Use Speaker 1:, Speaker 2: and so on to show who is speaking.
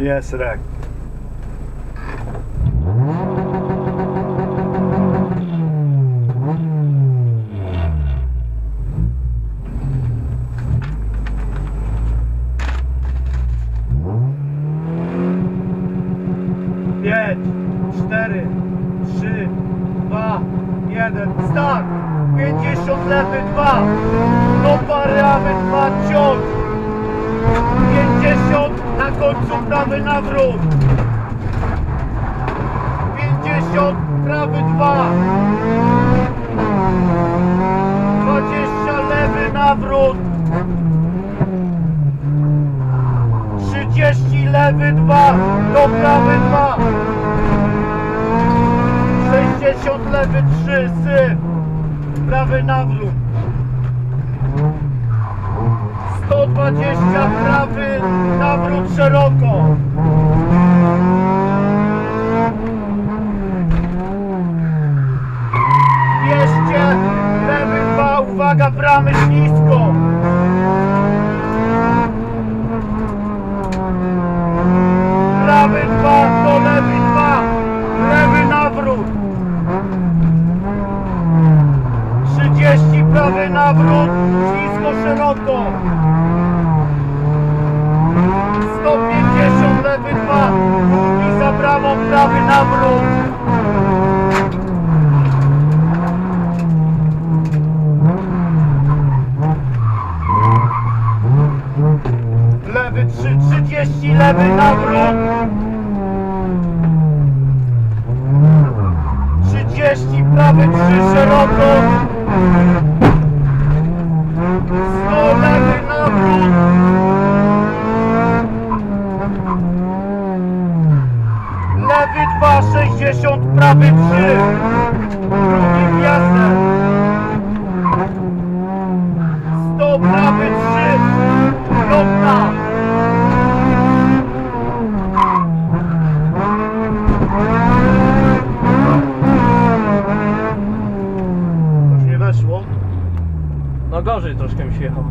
Speaker 1: Jest rek. Pięć, cztery, trzy, dwa, jeden, start! 50 lewy, dwa, do parawy, dwa, ciąg! 50 na końcu prawy nawrót. 50 prawy 2 20 lewy nawrót. 30 lewy 2 do prawy 2 60 lewy 3 syf prawy nawrót. 120 prawy, szeroko. Dwieście, lewy dwa, uwaga, bramy ślisko. Prawy dwa, to lewy dwa, lewy nawrót. 30 prawy nawrót, ślisko szeroko. Lewy 2 i za bramą prawy nawrót. Lewy 3 30 lewy nawrót 30 prawy 3 szeroko 100 lewy nawrót Lewy 2, 60, prawy 3 Drugi wjazd 100, prawy 3 Dobra. Już nie weszło.
Speaker 2: No gorzej troszkę mi się jechał.